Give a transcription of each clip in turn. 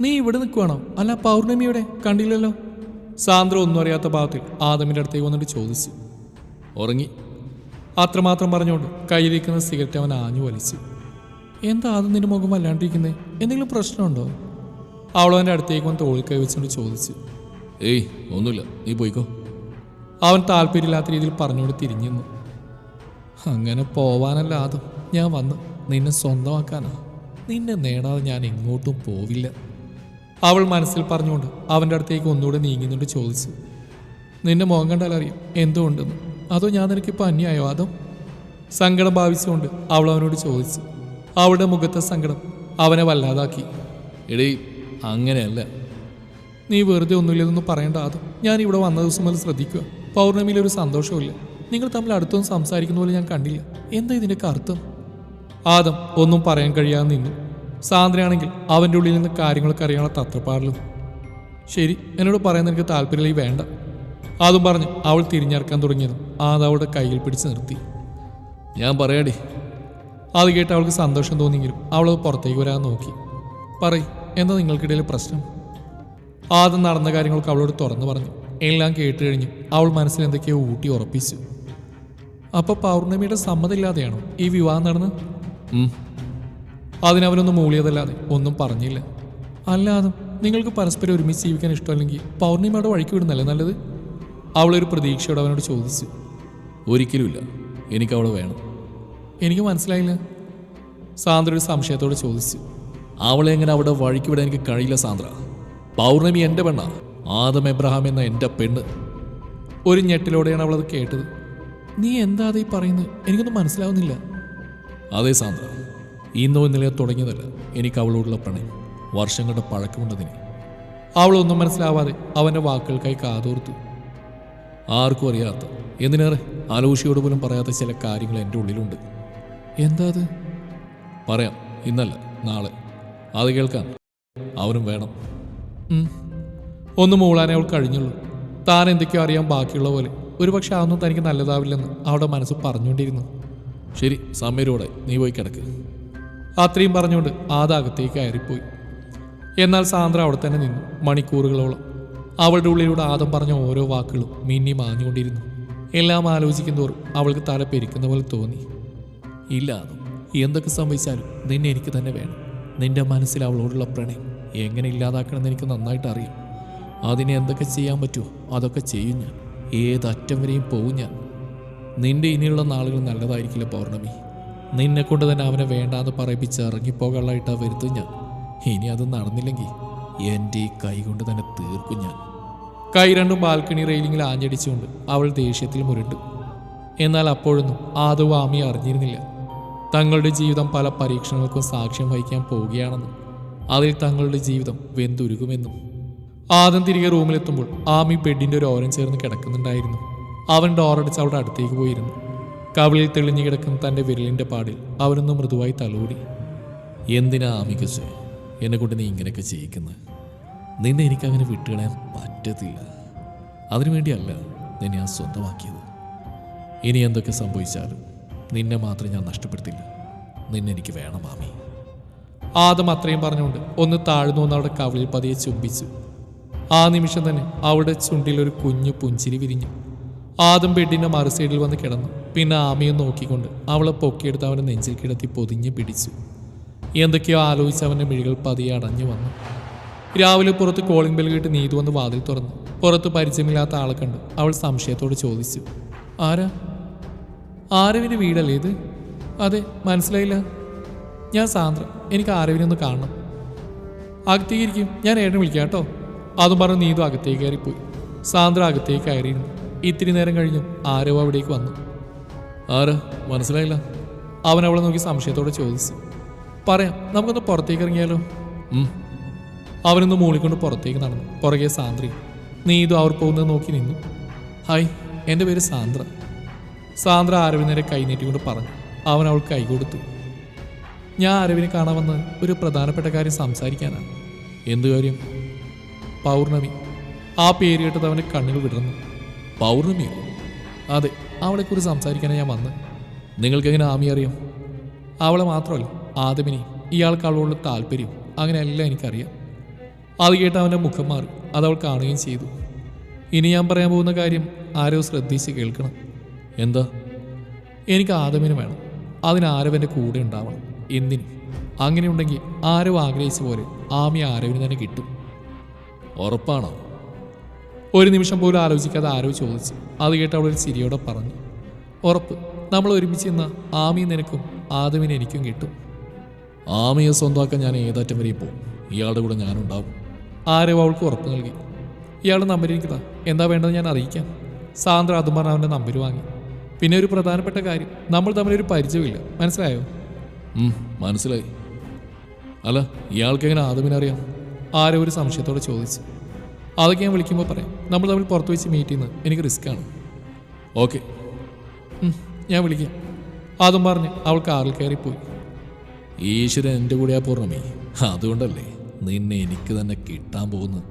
നീ ഇവിടെ നിൽക്കുവാണോ? അല്ല പൗർണമിയുടെ കണ്ടില്ലല്ലോ. സാന്ദ്ര ഒന്നും അറിയാത്ത ഭാവത്തിൽ ആദമിന്റെ അടുത്തേക്ക് വന്നിട്ട് ചോദിച്ചു. ഉറങ്ങി. അത്രമാത്രം പറഞ്ഞുകൊണ്ട് കയ്യിലിരിക്കുന്ന സിഗരറ്റ് അവൻ ആഞ്ഞു വലിച്ചു. എന്താ ആദ്യം നിന്റെ മുഖം വല്ലാണ്ടിരിക്കുന്നത് എന്തെങ്കിലും പ്രശ്നമുണ്ടോ? അവളവന്റെ അടുത്തേക്ക് വന്ന് തോളിൽ കൈ വെച്ചുകൊണ്ട് ചോദിച്ചു. ഏയ് ഒന്നുമില്ല. നീ പോയിക്കോ. അവൻ താല്പര്യമില്ലാത്ത രീതിയിൽ പറഞ്ഞുകൊണ്ട് തിരിഞ്ഞു അങ്ങനെ പോവാനല്ല ആദം. ഞാൻ വന്ന്. നിന്നെ സ്വന്തമാക്കാനാ. നിന്നെ നേടാതെ ഞാൻ എങ്ങോട്ടും പോവില്ല. അവൾ മനസ്സിൽ പറഞ്ഞുകൊണ്ട് അവന്റെ അടുത്തേക്ക് ഒന്നുകൂടെ നീങ്ങുന്നുണ്ട് ചോദിച്ചു. നിന്നെ മുഖം കണ്ടാൽ അറിയാം. എന്തുകൊണ്ടെന്ന്? അതോ ഞാൻ നിനക്കിപ്പോൾ അന്യായോ? അതോ? സങ്കടം ഭാവിച്ചുകൊണ്ട് അവൾ അവനോട് ചോദിച്ചു. അവളുടെ മുഖത്തെ സങ്കടം അവനെ വല്ലാതാക്കി. എടീ അങ്ങനെയല്ല. നീ വെറുതെ ഒന്നുമില്ലെന്നൊന്നും പറയേണ്ട അതോ? ഞാൻ ഇവിടെ വന്ന ദിവസം മുതൽ ശ്രദ്ധിക്കുക. പൗർണമിയിൽ ഒരു സന്തോഷമില്ല നിങ്ങൾ തമ്മിൽ അടുത്തൊന്നും സംസാരിക്കുന്ന പോലെ ഞാൻ കണ്ടില്ല. എന്താ ഇതിന്റെയൊക്കെ അർത്ഥം? ആദം ഒന്നും പറയാൻ കഴിയാതെ നിന്നു. സാന്ദ്രയാണെങ്കിൽ അവന്റെ ഉള്ളിൽ നിന്ന് കാര്യങ്ങളൊക്കെ അറിയാനുള്ള തത്രപ്പാടിലും. ശരി എന്നോട് പറയാൻ എനിക്ക് താല്പര്യമില്ല വേണ്ട. അതും പറഞ്ഞ് അവൾ തിരിഞ്ഞിറക്കാൻ തുടങ്ങിയതും ആദം അവളുടെ കയ്യിൽ പിടിച്ച് നിർത്തി. ഞാൻ പറയാടി. അത് കേട്ട് അവൾക്ക് സന്തോഷം തോന്നിയെങ്കിലും അവൾ പുറത്തേക്ക് വരാൻ നോക്കി. പറയ് എന്താ നിങ്ങൾക്കിടയിൽ പ്രശ്നം? ആദ്യം നടന്ന കാര്യങ്ങളൊക്കെ അവളോട് തുറന്നു പറഞ്ഞു. എല്ലാം കേട്ട് കഴിഞ്ഞു അവൾ മനസ്സിൽ എന്തൊക്കെയോ ഊട്ടി ഉറപ്പിച്ചു. അപ്പോൾ പൗർണമിയുടെ സമ്മതമില്ലാതെയാണോ ഈ വിവാഹം നടന്ന്? അതിനവനൊന്നും മൂളിയതല്ലാതെ ഒന്നും പറഞ്ഞില്ല. അല്ലാതെ നിങ്ങൾക്ക് പരസ്പരം ഒരുമിച്ച് ജീവിക്കാൻ ഇഷ്ടമല്ലെങ്കിൽ പൗർണിമയുടെ വഴിക്ക് വിടുന്നല്ലേ നല്ലത്? അവളൊരു പ്രതീക്ഷയോടെ അവനോട് ചോദിച്ചു. ഒരിക്കലുമില്ല. എനിക്ക് അവളെ വേണം. എനിക്ക് മനസ്സിലായില്ല. സാന്ദ്ര ഒരു സംശയത്തോടെ ചോദിച്ചു. അവളെ എങ്ങനെ അവിടെ വഴിക്ക് വിടാൻ എനിക്ക് കഴിയില്ല സാന്ദ്ര. പൗർണമി എന്റെ പെണ്ണാ. ആദം എബ്രഹാം എന്ന എന്റെ പെണ്ണ്. ഒരു ഞെട്ടിലൂടെയാണ് അവളത് കേട്ടത്. നീ എന്താ അതീ പറയുന്നത്? എനിക്കൊന്നും മനസ്സിലാവുന്നില്ല. അതെ സാന്ദ്ര. ഇന്നോ ഇന്നലെ തുടങ്ങിയതല്ല എനിക്ക് അവളോടുള്ള പ്രണയം. വർഷങ്ങളുടെ പഴക്കമുണ്ടതിന്. അവളൊന്നും മനസ്സിലാവാതെ അവന്റെ വാക്കുകൾക്കായി കാതോർത്തു. ആർക്കും അറിയാത്ത എന്തിനേറെ ആലോഷിയോട് പോലും പറയാത്ത ചില കാര്യങ്ങൾ എന്റെ ഉള്ളിലുണ്ട്. എന്താ അത്? പറയാം ഇന്നല്ല നാളെ. അത് കേൾക്കാൻ അവനും വേണം. ഒന്നും മൂളാനേ അവൾ കഴിഞ്ഞുള്ളൂ. താൻ എന്തൊക്കെയോ അറിയാൻ ബാക്കിയുള്ള പോലെ. ഒരു പക്ഷെ അതൊന്നും തനിക്ക് നല്ലതാവില്ലെന്ന് അവളുടെ മനസ്സ് പറഞ്ഞുകൊണ്ടിരുന്നു. ശരി സമയരോടെ നീ പോയി കിടക്ക്. അത്രയും പറഞ്ഞുകൊണ്ട് ആദാകത്തേക്ക് കയറിപ്പോയി. എന്നാൽ സാന്ദ്ര അവിടെ തന്നെ നിന്നു മണിക്കൂറുകളോളം. അവളുടെ ഉള്ളിലൂടെ ആദം പറഞ്ഞ ഓരോ വാക്കുകളും മിന്നി മാഞ്ഞുകൊണ്ടിരുന്നു. എല്ലാം ആലോചിക്കുന്നതോറും അവൾക്ക് തല പെരിക്കുന്ന പോലെ തോന്നി. ഇല്ല എന്തൊക്കെ സംഭവിച്ചാലും നിന്നെ എനിക്ക് തന്നെ വേണം. നിന്റെ മനസ്സിൽ അവളോടുള്ള പ്രണയം എങ്ങനെ ഇല്ലാതാക്കണമെന്ന് എനിക്ക് നന്നായിട്ട് അറിയാം. അതിനെ എന്തൊക്കെ ചെയ്യാൻ പറ്റുമോ അതൊക്കെ ചെയ്യും ഞാൻ. ഏതറ്റം വരെയും പോവും ഞാൻ. നിന്റെ ഇനിയുള്ള നാളുകൾ നല്ലതായിരിക്കില്ല പൗർണമി. നിന്നെ കൊണ്ട് തന്നെ അവനെ വേണ്ടാന്ന് പറയിപ്പിച്ച് ഇറങ്ങിപ്പോകാനായിട്ടാ വരുത്തും ഞാൻ. ഇനി അത് നടന്നില്ലെങ്കിൽ എന്റെ ഈ കൈ കൊണ്ട് തന്നെ തീർക്കും ഞാൻ. കൈ രണ്ടും ബാൽക്കണി റെയിലിങ്ങിൽ ആഞ്ഞടിച്ചുകൊണ്ട് അവൾ ദേഷ്യത്തിൽ മുരണ്ടു. എന്നാൽ അപ്പോഴൊന്നും ആദവ് ആമി അറിഞ്ഞിരുന്നില്ല. തങ്ങളുടെ ജീവിതം പല പരീക്ഷണങ്ങൾക്കും സാക്ഷ്യം വഹിക്കാൻ പോവുകയാണെന്നും അതിൽ തങ്ങളുടെ ജീവിതം വെന്തുരുകുമെന്നും. ആദം തിരികെ റൂമിലെത്തുമ്പോൾ ആമി ബെഡിന്റെ ഒരു ഓരം ചേർന്ന് കിടക്കുന്നുണ്ടായിരുന്നു. അവൻ ഡോറടിച്ച് അവളുടെ അടുത്തേക്ക് പോയിരുന്നു. കവിളിൽ തെളിഞ്ഞു കിടക്കുന്ന തന്റെ വിരലിന്റെ പാടിൽ. അവനൊന്ന് മൃദുവായി തലോടി. എന്തിനാ ആമിക്കച്ച് എന്നെ കൊണ്ട് നീ ഇങ്ങനെയൊക്കെ ചെയ്യിക്കുന്നത് നിന്നെ എനിക്കങ്ങനെ വിട്ടുകളയാൻ പറ്റത്തില്ല. അതിനുവേണ്ടിയല്ല നിന്നെ ഞാൻ സ്വന്തമാക്കിയത്. ഇനി എന്തൊക്കെ സംഭവിച്ചാലും നിന്നെ മാത്രം ഞാൻ നഷ്ടപ്പെടുത്തില്ല. നിന്നെ എനിക്ക് വേണം മാമി. ആദം അത്രയും പറഞ്ഞുകൊണ്ട് ഒന്ന് താഴ്ന്നു വന്ന് അവിടെ കവിളിൽ പതിയെ ചുംബിച്ചു. ആ നിമിഷം തന്നെ അവളുടെ ചുണ്ടിൽ ഒരു കുഞ്ഞു പുഞ്ചിരി വിരിഞ്ഞു. ആദം ബെഡിന്റെ മറുസൈഡിൽ വന്ന് കിടന്നു. പിന്നെ ആമയെ നോക്കിക്കൊണ്ട് അവളെ പൊക്കിയെടുത്ത് അവനെ നെഞ്ചിൽ കിടത്തി പൊതിഞ്ഞ് പിടിച്ചു. എന്തൊക്കെയോ ആലോചിച്ച് അവന്റെ മിഴികൾ പതിയെ അടഞ്ഞു വന്നു. രാവിലെ പുറത്ത് കോളിംഗ് ബെൽ കേട്ട് നീതു വന്ന് വാതിൽ തുറന്നു. പുറത്ത് പരിചയമില്ലാത്ത ആളെ കണ്ടു അവൾ സംശയത്തോട് ചോദിച്ചു. ആരാ? ആരവിന്റെ വീടല്ലേ ഇത്? അതെ മനസ്സിലായില്ല. ഞാൻ സാന്ദ്ര. എനിക്ക് ആരവിനൊന്ന് കാണണം. അകത്തേക്ക് ഇരിക്കും ഞാൻ ഏട്ടൻ വിളിക്കാം കേട്ടോ. അതും പറഞ്ഞ് നീതു അകത്തേക്ക് കയറിപ്പോയി. സാന്ദ്ര അകത്തേക്ക് കയറിയിരുന്നു. ഇത്തിരി നേരം കഴിഞ്ഞു ആരോ അവിടേക്ക് വന്നു. ആരാ? മനസ്സിലായില്ല. അവൻ അവളെ നോക്കി സംശയത്തോടെ ചോദിച്ചു. പറയാം നമുക്കൊന്ന് പുറത്തേക്ക് ഇറങ്ങിയാലോ. അവനൊന്ന് മൂളിക്കൊണ്ട് പുറത്തേക്ക് നടന്നു. പുറകെ സാന്ദ്രി. നീ നീതു അവർ പോകുന്നത് നോക്കി നിന്നു. ഹായ് എന്റെ പേര് സാന്ദ്ര. സാന്ദ്ര അരവിന്ദരെ കൈനീട്ടിക്കൊണ്ട് പറഞ്ഞു. അവൻ അവൾ കൈ കൊടുത്തു. ഞാൻ അരവിനെ കാണാൻ വന്ന് ഒരു പ്രധാനപ്പെട്ട കാര്യം സംസാരിക്കാനാണ് എന്ത് കാര്യം? പൗർണമി. ആ പേര് കേട്ടത് അവന്റെ കണ്ണുകൾ വിടർന്നു. പൗർണമിയോ? അതെ. അവളെക്കുറിച്ച് സംസാരിക്കാനാണ് ഞാൻ വന്നത് നിങ്ങൾക്കെങ്ങനെ ആമി അറിയാം? അവളെ മാത്രമല്ല ആദമിനി ഇയാൾക്ക് അവളോട് താല്പര്യം അങ്ങനെയെല്ലാം എനിക്കറിയാം. അത് കേട്ട് അവന്റെ മുഖം മാറി അത് അവൾ കാണുകയും ചെയ്തു. ഇനി ഞാൻ പറയാൻ പോകുന്ന കാര്യം ആരോ ശ്രദ്ധിച്ച് കേൾക്കണം. എന്താ? എനിക്ക് ആദമിന് വേണം. അതിന് ആരവന്റെ കൂടെ ഉണ്ടാവണം. എന്തിന്? അങ്ങനെയുണ്ടെങ്കിൽ ആരോ ആഗ്രഹിച്ച പോലെ ആമി ആരവിന് തന്നെ കിട്ടും. ഉറപ്പാണോ? ഒരു നിമിഷം പോലും ആലോചിക്കാതെ ആരോ ചോദിച്ചു. അത് കേട്ട് അവൾ ഒരു ചിരിയോടെ പറഞ്ഞു. ഉറപ്പ്. നമ്മൾ ഒരുമിച്ച് ഇന്ന് ആമി നിനക്കും ആദവിന് എനിക്കും കിട്ടും. ആമയെ സ്വന്തമാക്കാൻ ഞാൻ ഏതാറ്റം വരെയും പോകും. ഇയാളുടെ കൂടെ ഞാനുണ്ടാവും. ആരോ അവൾക്ക് ഉറപ്പ് നൽകി. ഇയാളുടെ നമ്പർ എനിക്കതാ എന്താ വേണ്ടത് ഞാൻ അറിയിക്കാം. സാന്ദ്ര അതും പറഞ്ഞ അവന്റെ നമ്പർ വാങ്ങി. പിന്നെ ഒരു പ്രധാനപ്പെട്ട കാര്യം. നമ്മൾ തമ്മിൽ ഒരു പരിചയമില്ല മനസ്സിലായോ? മനസ്സിലായി. അല്ല ഇയാൾക്ക് എങ്ങനെ ആദവിനറിയാം ആരോ ഒരു സംശയത്തോടെ ചോദിച്ചു. അതൊക്കെ ഞാൻ വിളിക്കുമ്പോൾ പറയാം. നമ്മൾ തമ്മിൽ പുറത്ത് വെച്ച് മീറ്റ് ചെയ്യുന്നത് എനിക്ക് റിസ്ക്കാണ് ഓക്കെ ഞാൻ വിളിക്കാം. അതും പറഞ്ഞ് അവൾ കാറിൽ കയറിപ്പോയി. ഈശ്വരൻ എന്റെ കൂടെയാ പൂർണമേ. അതുകൊണ്ടല്ലേ നിന്നെ എനിക്ക് തന്നെ കിട്ടാൻ പോകുന്നു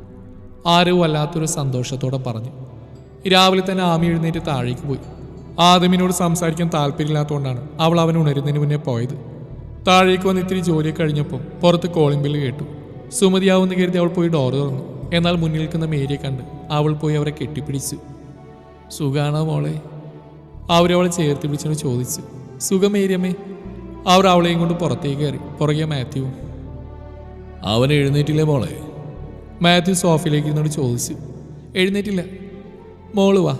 ആരോ വല്ലാത്തൊരു സന്തോഷത്തോടെ പറഞ്ഞു. രാവിലെ തന്നെ ആമി എഴുന്നേറ്റ് താഴേക്ക് പോയി. ആദമിനോട് സംസാരിക്കാൻ താല്പര്യമില്ലാത്തതുകൊണ്ടാണ് അവൾ അവൻ ഉണരുന്നതിന് മുന്നേ പോയത്. താഴേക്ക് വന്ന് ഇത്തിരി ജോലി കഴിഞ്ഞപ്പോൾ പുറത്ത് കോളിംഗ് ബില്ല് കേട്ടു. സുമതിയാവുന്ന കരുതി അവൾ പോയി ഡോർ തുറന്നു. എന്നാൽ മുന്നിൽ നിൽക്കുന്ന മേരിയെ കണ്ട് അവൾ പോയി അവരെ കെട്ടിപ്പിടിച്ചു. സുഖാണോ മോളെ? അവരവളെ ചേർത്ത് പിടിച്ചോണ്ട് ചോദിച്ചു. സുഖം മേരിയമ്മേ. അവർ അവളെയും കൊണ്ട് പുറത്തേക്ക് കയറി. പുറകെ മാത്യുവും അവൻ എഴുന്നേറ്റില്ലേ മോളെ? മാത്യു സോഫയിലേക്ക് ഇരുന്നോട് ചോദിച്ചു. എഴുന്നേറ്റില്ല. മോൾ വാ.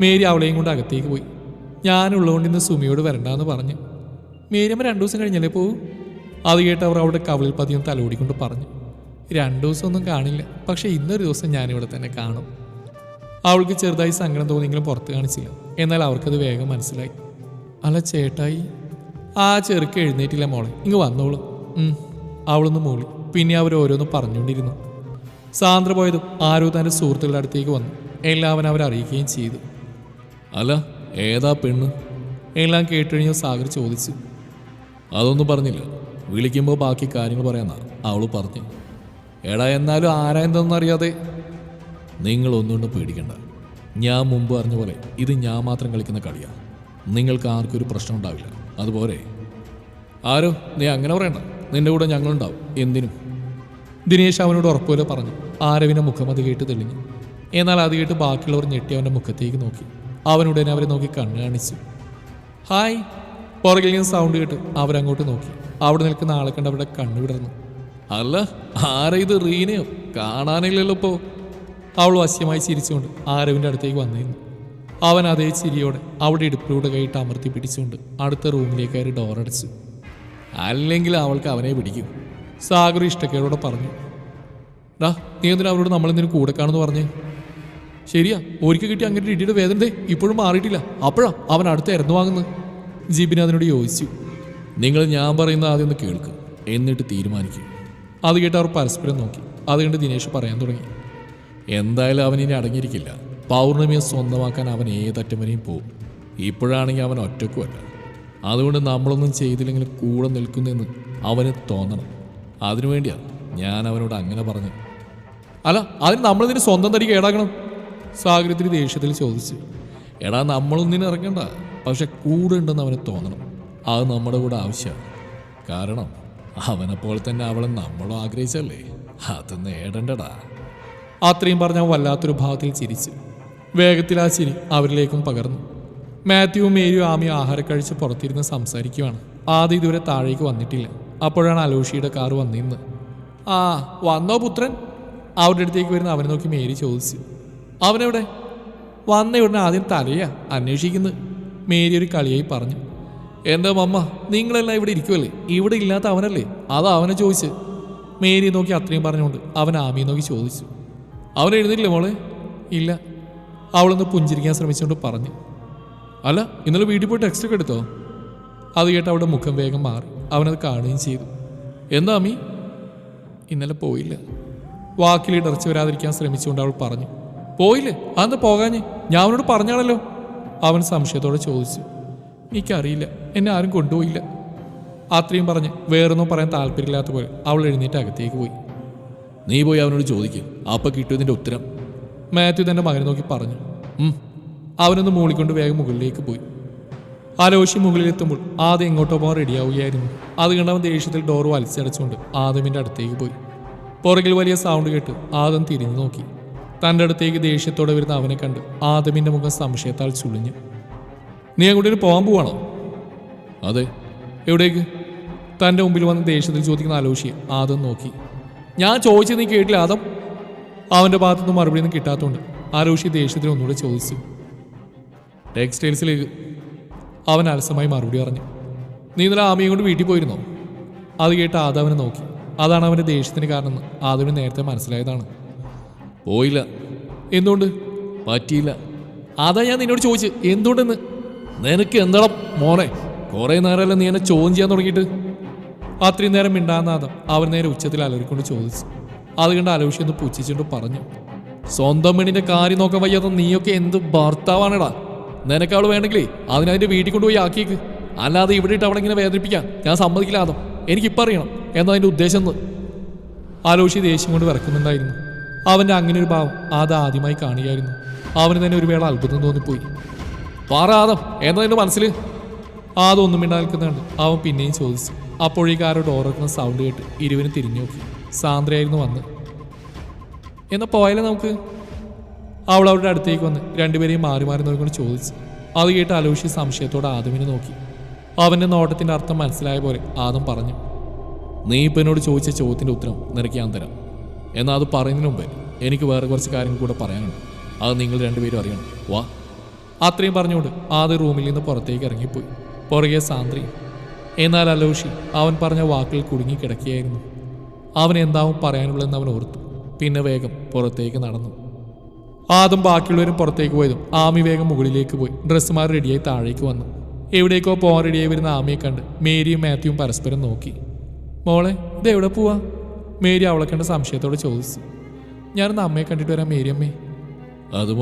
മേരി അവളെയും കൊണ്ട് അകത്തേക്ക് പോയി. ഞാനുള്ളതുകൊണ്ട് ഇന്ന് സുമിയോട് വരണ്ടെന്ന് പറഞ്ഞു. മേരിയമ്മ രണ്ടു ദിവസം കഴിഞ്ഞല്ലേ പോവും? അത് കേട്ട് അവർ അവിടെ കവളിൽ പതിയും തലോടിക്കൊണ്ട് പറഞ്ഞു. രണ്ടു ദിവസമൊന്നും കാണില്ല. പക്ഷെ ഇന്നൊരു ദിവസം ഞാനിവിടെ തന്നെ കാണും. അവൾക്ക് ചെറുതായി സങ്കടം തോന്നിയെങ്കിലും പുറത്ത് കാണിച്ചില്ല. എന്നാൽ അവർക്കത് വേഗം മനസ്സിലായി. അല്ല ചേട്ടായി ആ ചെറുക്ക് എഴുന്നേറ്റില്ല മോളെ. ഇങ്ങ് വന്നോളൂ. അവളൊന്ന് മൂളി. പിന്നെ അവർ ഓരോന്ന് പറഞ്ഞുകൊണ്ടിരുന്നു. സാന്ദ്ര പോയതും ആരോ തന്റെ സുഹൃത്തുക്കളുടെ അടുത്തേക്ക് വന്നു. എല്ലാവരും അവരറിയിക്കുകയും ചെയ്തു. അല്ല ഏതാ പെണ്ണ്? എല്ലാം കേട്ടുകഴിഞ്ഞ സാഗർ ചോദിച്ചു. അതൊന്നും പറഞ്ഞില്ല. വിളിക്കുമ്പോൾ ബാക്കി കാര്യങ്ങൾ പറയാന്നാ അവൾ പറഞ്ഞു. എടാ എന്നാലും ആരാ എന്തെന്ന് അറിയാതെ? നിങ്ങൾ ഒന്നുകൊണ്ടും പേടിക്കണ്ട. ഞാൻ മുമ്പ് പറഞ്ഞ പോലെ ഇത് ഞാൻ മാത്രം കളിക്കുന്ന കളിയാണ് നിങ്ങൾക്ക് ആർക്കും ഒരു പ്രശ്നം ഉണ്ടാവില്ല. അതുപോലെ ആരോ നീ അങ്ങനെ പറയണ്ട. നിന്റെ കൂടെ ഞങ്ങളുണ്ടാവും. എന്തിനും. ദിനേശ് അവനോട് ഉറപ്പുപോലെ പറഞ്ഞു. ആരവിന്റെ മുഖം അത് കേട്ട് തെളിഞ്ഞു. എന്നാൽ അത് കേട്ട് ബാക്കിയുള്ളവർ ഞെട്ടി അവന്റെ മുഖത്തേക്ക് നോക്കി. അവനുടനെ അവരെ നോക്കി കണ്ണ് കാണിച്ചു. ഹായ്. പുറകിൽ നിന്ന് സൗണ്ട് കേട്ട് അവരങ്ങോട്ട് നോക്കി. അവിടെ നിൽക്കുന്ന ആളെ കണ്ട് അവരുടെ കണ്ണു വിടർന്നു. അല്ല ആരാ ഇത് റീനയോ? കാണാനില്ലല്ലോ ഇപ്പോ. അവൾ വശ്യമായി ചിരിച്ചുകൊണ്ട് ആരവിന്റെ അടുത്തേക്ക് വന്നിരുന്നു. അവൻ അതേ ചിരിയോടെ അവിടെ ഇടുപ്പിലൂടെ കൈയിട്ട് അമർത്തി പിടിച്ചുകൊണ്ട് അടുത്ത റൂമിലേക്ക് കയറി ഡോറടച്ചു അല്ലെങ്കിൽ അവൾക്ക് അവനെ പിടിക്കും. സാഗർ ഇഷ്ടക്കേടോടെ പറഞ്ഞു. ഡാ നീ എന്തിനാ അവരോട് നമ്മളെന്തിനും കൂടെ കാണുന്നു പറഞ്ഞേ? ശരിയാ ഒരിക്കൽ കിട്ടി അങ്ങനെ ഇടിയുടെ വേദന ദേ ഇപ്പോഴും മാറിയിട്ടില്ല. അപ്പോഴാ അവൻ അടുത്ത് ഇറന്നു വാങ്ങുന്നത്. ജിബിൻ അതിനോട് യോജിച്ചു. നിങ്ങൾ ഞാൻ പറയുന്ന ആദ്യം ഒന്ന് കേൾക്കും. എന്നിട്ട് തീരുമാനിക്കും. അത് കേട്ട് അവർ പരസ്പരം നോക്കി. അത് കണ്ട് ദിനേശ് പറയാൻ തുടങ്ങി. എന്തായാലും അവൻ ഇനി അടങ്ങിയിരിക്കില്ല. പൗർണമിയെ സ്വന്തമാക്കാൻ അവൻ ഏതറ്റം വരെയും പോകും ഇപ്പോഴാണെങ്കിൽ അവൻ ഒറ്റക്കുമല്ല. അതുകൊണ്ട് നമ്മളൊന്നും ചെയ്തില്ലെങ്കിൽ കൂടെ നിൽക്കുന്നെന്ന് അവന് തോന്നണം. അതിനുവേണ്ടിയാണ് ഞാൻ അവനോട് അങ്ങനെ പറഞ്ഞു. അല്ല അതിന് നമ്മളിതിന് സ്വന്തം തടി കേടാക്കണം? സാഗരത്തിന് ദേഷ്യത്തിൽ ചോദിച്ചു. എടാ നമ്മളൊന്നിനും ഇറങ്ങണ്ട. പക്ഷെ കൂടെ ഉണ്ടെന്ന് അവന് തോന്നണം. അത് നമ്മുടെ കൂടെ ആവശ്യമാണ്. കാരണം അവനെപ്പോലെ തന്നെ അവളെ നമ്മളും ആഗ്രഹിച്ചല്ലേ? അത് നേടണ്ടടാ അത്രയും പറഞ്ഞ വല്ലാത്തൊരു ഭാവത്തിൽ ചിരിച്ചു. വേഗത്തിൽ ആ ചിരി അവരിലേക്കും പകർന്നു. മാത്യുവും മേരിയും ആമി ആഹാരം കഴിച്ച് പുറത്തിരുന്ന് സംസാരിക്കുവാണ്. ആദ്യം ഇതുവരെ താഴേക്ക് വന്നിട്ടില്ല. അപ്പോഴാണ് അലോഷിയുടെ കാർ വന്നിരുന്നത്. ആ വന്നോ പുത്രൻ? അവരുടെ അടുത്തേക്ക് വരുന്ന അവനെ നോക്കി മേരി ചോദിച്ചു. അവനെവിടെ? വന്ന ഉടനെ ആദ്യം തലയാ അന്വേഷിക്കുന്നത്. മേരി ഒരു കളിയായി പറഞ്ഞു. എന്താ മമ്മ? നിങ്ങളെല്ലാം ഇവിടെ ഇരിക്കുമല്ലേ ഇവിടെ ഇല്ലാത്ത അവനല്ലേ? അതാ അവനെ ചോദിച്ച്. മേരി നോക്കി അത്രയും പറഞ്ഞുകൊണ്ട് അവൻ ആമിയെ നോക്കി ചോദിച്ചു. അവൻ എഴുന്നില്ലേ മോളെ? ഇല്ല. അവളൊന്ന് പുഞ്ചിരിക്കാൻ ശ്രമിച്ചുകൊണ്ട് പറഞ്ഞു. അല്ല ഇന്നലെ വീട്ടിൽ പോയി ടെക്സ്റ്റ് ഒക്കെ എടുത്തോ? അത് കേട്ട് അവിടെ മുഖം വേഗം മാറി. അവനത് കാണുകയും ചെയ്തു. എന്താ അമ്മി ഇന്നലെ പോയില്ല. വാക്കിൽ ഇടർച്ച വരാതിരിക്കാൻ ശ്രമിച്ചുകൊണ്ട് അവൾ പറഞ്ഞു. പോയില്ലേ? അന്ന് പോകാഞ്ഞ്? ഞാൻ അവനോട് പറഞ്ഞാണല്ലോ. അവൻ സംശയത്തോടെ ചോദിച്ചു. എനിക്കറിയില്ല. എന്നെ ആരും കൊണ്ടുപോയില്ല. അത്രയും പറഞ്ഞ് വേറൊന്നും പറയാൻ താല്പര്യമില്ലാത്ത പോലെ അവൾ എഴുന്നേറ്റ് അകത്തേക്ക് പോയി. നീ പോയി അവനോട് ചോദിക്കും. അപ്പൊ കിട്ടിയതിന്റെ ഉത്തരം. മാത്യു തന്റെ മകനെ നോക്കി പറഞ്ഞു. അവനൊന്ന് മൂളിക്കൊണ്ട് വേഗം മുകളിലേക്ക് പോയി. ആലോശി മുകളിലെത്തുമ്പോൾ ആദ്യം എങ്ങോട്ടോ പോകാൻ റെഡിയാവുകയായിരുന്നു. അത് കണ്ടവൻ ദേഷ്യത്തിൽ ഡോർ വലിച്ചടച്ചുകൊണ്ട് ആദമിന്റെ അടുത്തേക്ക് പോയി. പുറകിൽ വലിയ സൗണ്ട് കേട്ട് ആദം തിരിഞ്ഞു നോക്കി. തന്റെ അടുത്തേക്ക് ദേഷ്യത്തോടെ വരുന്ന അവനെ കണ്ട് ആദമിന്റെ മുഖം സംശയത്താൽ ചുളിഞ്ഞു. നീ അങ്ങോട്ടേക്ക് പോകാൻ പോവാണോ അതെ. എവിടേക്ക്? തന്റെ മുമ്പിൽ വന്ന് ദേഷ്യത്തിൽ ചോദിക്കുന്ന ആലോചിയെ ആദം നോക്കി. ഞാൻ ചോദിച്ചത് നീ കേട്ടില്ല ആദം? അവന്റെ ഭാഗത്തുനിന്ന് മറുപടി ഒന്നും കിട്ടാത്തതുകൊണ്ട് ആലോചി ദേഷ്യത്തിൽ ഒന്നുകൂടെ ചോദിച്ചു. ടെക്സ്റ്റൈൽസിലേക്ക് അവൻ അലസമായി മറുപടി പറഞ്ഞു. നീ ഇന്നലെ ആമയും കൊണ്ട് വീട്ടിൽ പോയിരുന്നോ? അത് കേട്ട് ആദാവിനെ നോക്കി. അതാണ് അവന്റെ ദേഷ്യത്തിന് കാരണം ആദവിന് നേരത്തെ മനസ്സിലായതാണ്. പോയില്ല. എന്തുകൊണ്ട്? പറ്റിയില്ല. അതാ ഞാൻ നിന്നോട് ചോദിച്ചു എന്തുകൊണ്ടെന്ന് നിനക്ക് എന്താ മോനെ? കുറേ നേരമല്ല നീ എന്നെ ചോദ്യം ചെയ്യാൻ തുടങ്ങിയിട്ട്? അത്രയും നേരം മിണ്ടാന്നാദം അവൻ നേരെ ഉച്ചത്തിൽ അലറിക്കൊണ്ട് ചോദിച്ചു. അത് കണ്ട് അലോഷി ഒന്ന് പുച്ഛിച്ചുകൊണ്ട് പറഞ്ഞു സ്വന്തം പെണ്ണിന്റെ കാര്യം നോക്കാൻ വയ്യാത്ത നീയൊക്കെ എന്ത് ഭർത്താവാണെടാ? നിനക്ക് വേണമെങ്കിൽ അതിനതിന്റെ വീട്ടിൽ കൊണ്ടുപോയി ആക്കിയേക്ക്. അല്ലാതെ ഇവിടെ ഇട്ട് അവളെ ഇങ്ങനെ വേദനിപ്പിക്കാൻ? ഞാൻ സമ്മതിക്കില്ല ആദം എനിക്കിപ്പോൾ അറിയണം. എന്നാ അതിന്റെ ഉദ്ദേശം എന്ന്. ആലോഷി ദേഷ്യം കൊണ്ട് വിറക്കുന്നുണ്ടായിരുന്നു. അവന്റെ അങ്ങനെ ഒരു ഭാവം അത് ആദ്യമായി കാണുകയായിരുന്നു. അവന് തന്നെ ഒരു വേള അത്ഭുതം തോന്നിപ്പോയി. എന്താ നിന്റെ മനസ്സിൽ ആദൊന്നും മിണ്ടാ നിൽക്കുന്നുണ്ട്. അവൻ പിന്നെയും ചോദിച്ചു. അപ്പോഴേക്ക് ആരോ ഡോറക്കുന്ന സൗണ്ട് കേട്ട് ഇരുവിന് തിരിഞ്ഞു നോക്കി. സാന്ദ്രയായിരുന്നു വന്ന്. എന്നാ പോയാലേ നമുക്ക്? അവൾ അവരുടെ അടുത്തേക്ക് വന്ന് രണ്ടുപേരെയും മാറി മാറി നോക്കിക്കൊണ്ട് ചോദിച്ചു. അത് കേട്ട് അലോഷി സംശയത്തോടെ ആദമിനെ നോക്കി. അവന്റെ നോട്ടത്തിന്റെ അർത്ഥം മനസ്സിലായ പോലെ ആദം പറഞ്ഞു. നീ ഇപ്പം എന്നോട് ചോദിച്ച ചോദ്യത്തിന്റെ ഉത്തരം നിനക്ക് ഞാൻ തരാം. എന്നാൽ അത് പറയുന്നതിന് മുമ്പേ എനിക്ക് വേറെ കുറച്ച് കാര്യങ്ങൾ കൂടെ പറയാനുണ്ട്. അത് നിങ്ങൾ രണ്ടുപേരും അറിയണം. വാ. അത്രയും പറഞ്ഞുകൊണ്ട് ആദ്യ റൂമിൽ നിന്ന് പുറത്തേക്ക് ഇറങ്ങിപ്പോയി. പുറകെ സാന്ദ്രി. എന്നാൽ അലോഷി അവൻ പറഞ്ഞ വാക്കിൽ കുടുങ്ങി കിടക്കുകയായിരുന്നു. അവൻ എന്താവും പറയാനുള്ളതെന്ന് അവൻ ഓർത്തു. പിന്നെ വേഗം പുറത്തേക്ക് നടന്നു. ആദ്യം ബാക്കിയുള്ളവരും പുറത്തേക്ക് പോയതും ആമി വേഗം മുകളിലേക്ക് പോയി. ഡ്രസ്സുമാർ റെഡിയായി താഴേക്ക് വന്നു. എവിടേക്കോ പോകാൻ റെഡിയായി വരുന്ന ആമിയെ കണ്ട് മേരിയും മാത്യുവും പരസ്പരം നോക്കി. മോളെ ഇത് എവിടെ പോവാ? മേരി അവളെ കണ്ട സംശയത്തോടെ ചോദിച്ചു. ഞാനൊന്ന് അമ്മയെ കണ്ടിട്ട് വരാം മേരി അമ്മേ അത്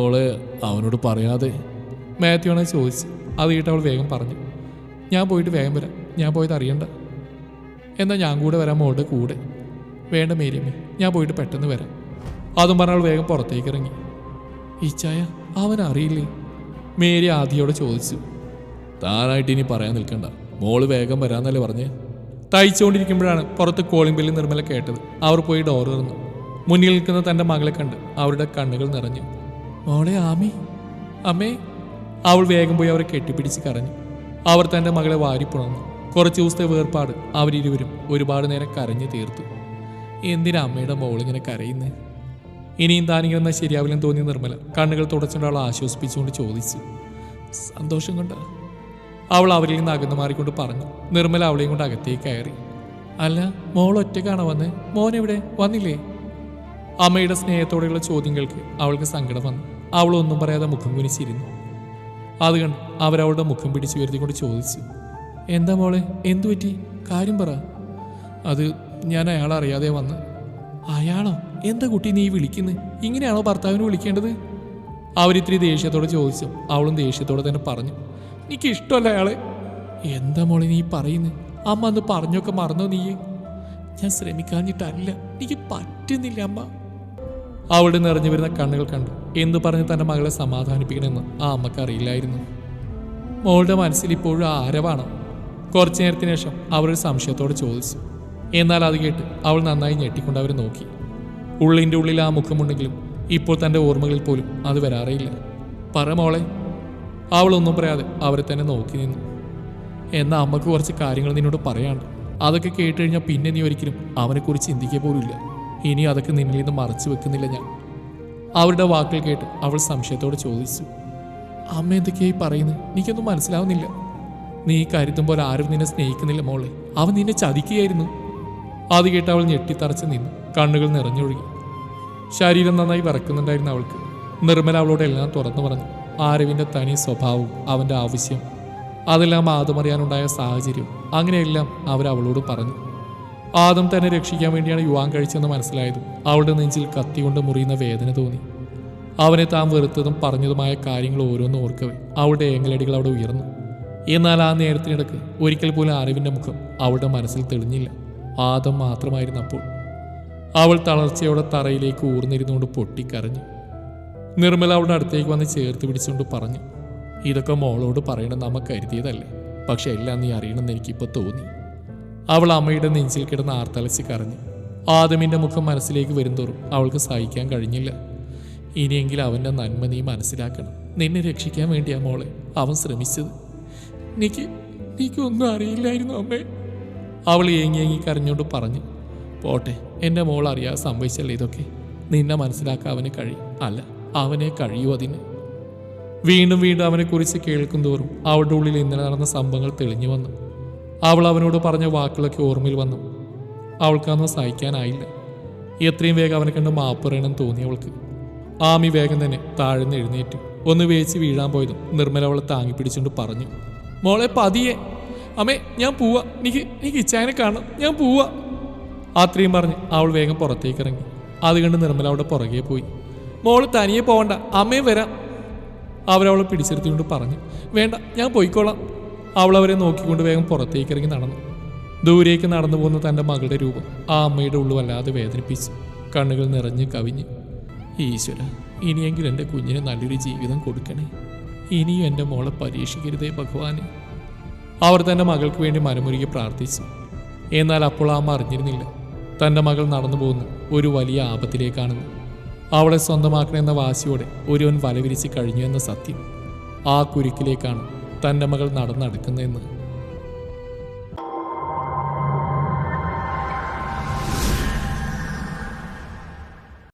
അവനോട് പറയാതെ. മാത്യു ചോദിച്ച്. അത് കേട്ട് അവൾ വേഗം പറഞ്ഞു. ഞാൻ പോയിട്ട് വേഗം വരാം. ഞാൻ പോയത് അറിയണ്ട. എന്നാൽ ഞാൻ കൂടെ വരാം മോളുടെ കൂടെ. വേണ്ട മേരിയമ്മേ ഞാൻ പോയിട്ട് പെട്ടെന്ന് വരാം. അതും പറഞ്ഞ അവൾ വേഗം പുറത്തേക്ക് ഇറങ്ങി. ഈച്ചായ അവൻ അറിയില്ലേ? മേരി ആദ്യയോട് ചോദിച്ചു. താനായിട്ട് ഇനി പറയാൻ നിൽക്കണ്ട. മോൾ വേഗം വരാന്നല്ലേ പറഞ്ഞേ? തയ്ച്ചുകൊണ്ടിരിക്കുമ്പോഴാണ് പുറത്ത് കോളിംഗ് ബെല്ലിൽ നിർമ്മല കേട്ടത്. അവർ പോയി ഡോർ തുറന്നു. മുന്നിൽ നിൽക്കുന്ന തന്റെ മകളെ കണ്ട് അവരുടെ കണ്ണുകൾ നിറഞ്ഞു. മോളെ ആമി. അമ്മേ അവൾ വേഗം പോയി അവരെ കെട്ടിപ്പിടിച്ച് കരഞ്ഞു. അവർ തന്റെ മകളെ വാരിപ്പുണർന്നു കുറച്ച് ദിവസത്തെ വേർപാട് അവരിരുവരും ഒരുപാട് നേരം കരഞ്ഞു തീർത്തു. എന്തിനാ അമ്മയുടെ മോളിങ്ങനെ കരയുന്നത് ഇനിയും താനിങ്ങനെ ശരിയാവില്ലെന്ന് തോന്നിയ നിർമ്മല കണ്ണുകൾ തുടച്ചുകൊണ്ട് അവൾ ആശ്വസിപ്പിച്ചുകൊണ്ട് ചോദിച്ചു. സന്തോഷം കൊണ്ട്? അവൾ അവരിൽ നിന്ന് അകന്നു മാറിക്കൊണ്ട് പറഞ്ഞു. നിർമ്മല അവളെയും കൊണ്ട് അകത്തേക്ക് കയറി. അല്ല മോൾ ഒറ്റക്കാണോ വന്ന്? മോൻ എവിടെ? വന്നില്ലേ? അമ്മയുടെ സ്നേഹത്തോടെയുള്ള ചോദ്യങ്ങൾക്ക് അവൾക്ക് സങ്കടം വന്നു. അവൾ ഒന്നും പറയാതെ മുഖം കുനിച്ചിരുന്നു. അത് കണ്ട് അവരവളുടെ മുഖം പിടിച്ചു വരുത്തിക്കൊണ്ട് ചോദിച്ചു എന്താ മോളെ എന്തു പറ്റി? കാര്യം പറ. അത് ഞാൻ അയാളെ അറിയാതെ വന്ന്. അയാളോ? എന്താ കുട്ടി നീ വിളിക്കുന്നത് ഇങ്ങനെയാണോ ഭർത്താവിനെ വിളിക്കേണ്ടത്? അവരിത്തിരി ദേഷ്യത്തോടെ ചോദിച്ചു. അവളും ദേഷ്യത്തോടെ തന്നെ പറഞ്ഞു എനിക്ക് ഇഷ്ടമല്ല അയാളെ. എന്താ മോളെ നീ പറയുന്നത് അമ്മ അന്ന് പറഞ്ഞൊക്കെ മറന്നോ നീ ഞാൻ ശ്രമിക്കാഞ്ഞിട്ടല്ല. എനിക്ക് പറ്റുന്നില്ല അമ്മ. അവളുടെ നിറഞ്ഞു വരുന്ന കണ്ണുകൾ കണ്ടു. എന്തു പറഞ്ഞ് തന്റെ മകളെ സമാധാനിപ്പിക്കണമെന്ന് ആ അമ്മയ്ക്ക് അറിയില്ലായിരുന്നു. മോളുടെ മനസ്സിൽ ഇപ്പോഴും ആരവാണ്? കുറച്ചു നേരത്തിന് ശേഷം അവർ ഒരു സംശയത്തോടെ ചോദിച്ചു. എന്നാൽ അത് കേട്ട് അവൾ നന്നായി ഞെട്ടിക്കൊണ്ട് അവരെ നോക്കി. ഉള്ളിന്റെ ഉള്ളിൽ ആ മുഖമുണ്ടെങ്കിലും ഇപ്പോൾ തന്റെ ഓർമ്മകളിൽ പോലും അത് വരാറേയില്ല. പറ മോളെ. അവളൊന്നും പറയാതെ അവരെ തന്നെ നോക്കി നിന്നു. എന്നാൽ അമ്മയ്ക്ക് കുറച്ച് കാര്യങ്ങൾ നിന്നോട് പറയാണ്ട് അതൊക്കെ കേട്ടുകഴിഞ്ഞാൽ പിന്നെ നീ ഒരിക്കലും അവനെക്കുറിച്ച് ചിന്തിക്കുക പോലുമില്ല. ഇനി അതൊക്കെ നിന്നിൽ നിന്ന് മറച്ചു വെക്കുന്നില്ല ഞാൻ. അവരുടെ വാക്കുകൾ കേട്ട് അവൾ സംശയത്തോട് ചോദിച്ചു അമ്മ എന്തൊക്കെയായി പറയുന്നത്? എനിക്കൊന്നും മനസ്സിലാവുന്നില്ല. നീ കരുതും ആരും നിന്നെ സ്നേഹിക്കുന്നില്ല മോളെ. അവൻ നിന്നെ ചതിക്കുകയായിരുന്നു. അത് കേട്ട് അവൾ ഞെട്ടിത്തറച്ച് നിന്നു കണ്ണുകൾ നിറഞ്ഞൊഴുകി. ശരീരം നന്നായി വിറക്കുന്നുണ്ടായിരുന്നു അവൾക്ക്. നിർമ്മല അവളോട് എല്ലാം തുറന്നു പറഞ്ഞു ആരവിന്റെ തനി സ്വഭാവവും അവന്റെ ആവശ്യം. അതെല്ലാം ആദമറിയാനുണ്ടായ സാഹചര്യവും. സാഹചര്യം അങ്ങനെയെല്ലാം അവരവളോട് പറഞ്ഞു. ആദം തന്നെ രക്ഷിക്കാൻ വേണ്ടിയാണ് യുവാൻ കഴിച്ചെന്ന് മനസ്സിലായതും. അവളുടെ നെഞ്ചിൽ കത്തികൊണ്ട് മുറിയുന്ന വേദന തോന്നി. അവനെ താൻ വെറുത്തതും പറഞ്ഞതുമായ കാര്യങ്ങൾ ഓരോന്നും ഓർക്കവേ. അവളുടെ ഏങ്ങലടികൾ അവിടെ ഉയർന്നു. എന്നാൽ ആ നേരത്തിനിടക്ക് ഒരിക്കൽ പോലും അറിവിന്റെ മുഖം അവളുടെ മനസ്സിൽ തെളിഞ്ഞില്ല. ആദം മാത്രമായിരുന്നു അപ്പോൾ അവൾ തളർച്ചയോടെ തറയിലേക്ക് ഊർന്നിരുന്നുകൊണ്ട് പൊട്ടിക്കരഞ്ഞു. നിർമ്മല അവളുടെ അടുത്തേക്ക് വന്ന് ചേർത്ത് പിടിച്ചുകൊണ്ട് പറഞ്ഞു ഇതൊക്കെ മോളോട് പറയണം നമ്മ കരുതിയതല്ലേ. പക്ഷെ എല്ലാം നീ അറിയണമെന്ന് എനിക്കിപ്പോൾ തോന്നി. അവൾ അമ്മയുടെ നെഞ്ചിൽ കിടന്ന് ആർത്തലച്ച് കരഞ്ഞു. ആദമിന്റെ മുഖം മനസ്സിലേക്ക് വരുന്തോറും അവൾക്ക് സഹിക്കാൻ കഴിഞ്ഞില്ല. ഇനിയെങ്കിലും അവന്റെ നന്മ നീ മനസ്സിലാക്കണം. നിന്നെ രക്ഷിക്കാൻ വേണ്ടിയാ മോളെ അവൻ ശ്രമിച്ചത്. നിക്ക് ഒന്നും അറിയില്ലായിരുന്നു അമ്മേ. അവൾ ഏങ്ങി ഏങ്ങി കരഞ്ഞോണ്ട് പറഞ്ഞു പോട്ടെ എന്റെ മോൾ അറിയാതെ സംഭവിച്ചല്ലേ ഇതൊക്കെ? നിന്നെ മനസ്സിലാക്കാൻ അവന് കഴിയും അല്ല അവനെ കഴിയൂ അതിന്. വീണ്ടും വീണ്ടും അവനെക്കുറിച്ച് കേൾക്കും തോറും അവളുടെ ഉള്ളിൽ ഇന്നലെ നടന്ന സംഭവങ്ങൾ തെളിഞ്ഞു വന്നു. അവൾ അവനോട് പറഞ്ഞ വാക്കുകളൊക്കെ ഓർമ്മയിൽ വന്നു. അവൾക്കന്ന് സഹിക്കാനായില്ല. എത്രയും വേഗം അവനെ കണ്ട് മാപ്പ് പറയണം തോന്നി അവൾക്ക്. ആമി വേഗം തന്നെ താഴ്ന്ന് എഴുന്നേറ്റ്. ഒന്ന് വേച്ച് വീഴാൻ പോയതും നിർമ്മല അവളെ താങ്ങി പിടിച്ചുകൊണ്ട് പറഞ്ഞു മോളെ പതിയെ. അമ്മേ ഞാൻ പോവാ. എനിക്ക് എനിക്ക് ഇച്ചായനെ കാണും ഞാൻ പോവാ. അത്രയും പറഞ്ഞ് അവൾ വേഗം പുറത്തേക്ക് ഇറങ്ങി. അത് കണ്ട് നിർമ്മല അവിടെ പുറകെ പോയി. മോൾ തനിയെ പോകണ്ട അമ്മയും വരാം. അവരവളെ പിടിച്ചെടുത്തുകൊണ്ട് പറഞ്ഞു വേണ്ട ഞാൻ പോയിക്കോളാം. അവൾ അവരെ നോക്കിക്കൊണ്ട് വേഗം പുറത്തേക്ക് ഇറങ്ങി നടന്നു. ദൂരേക്ക് നടന്നു പോകുന്ന തന്റെ മകളുടെ രൂപം ആ അമ്മയുടെ ഉള്ളു വല്ലാതെ വേദനിപ്പിച്ചു കണ്ണുകൾ നിറഞ്ഞ് കവിഞ്ഞ് ഈശ്വര ഇനിയെങ്കിലും എന്റെ കുഞ്ഞിന് നല്ലൊരു ജീവിതം കൊടുക്കണേ. ഇനിയും എന്റെ മോളെ പരീക്ഷിക്കരുതേ ഭഗവാനെ. അവർ തന്റെ മകൾക്ക് വേണ്ടി മനമുരുകി പ്രാർത്ഥിച്ചു. എന്നാൽ അപ്പോൾ ആ അറിഞ്ഞിരുന്നില്ല തന്റെ മകൾ നടന്നു പോകുന്ന ഒരു വലിയ ആപത്തിലേക്കാണെന്ന്. അവളെ സ്വന്തമാക്കണമെന്ന വാശിയോടെ ഒരുവൻ വലവിരിച്ച് കഴിഞ്ഞു എന്ന സത്യം ആ കുരുക്കിലേക്കാണ് തന്റെ മകൾ നടന്നടക്കുന്നതെന്ന്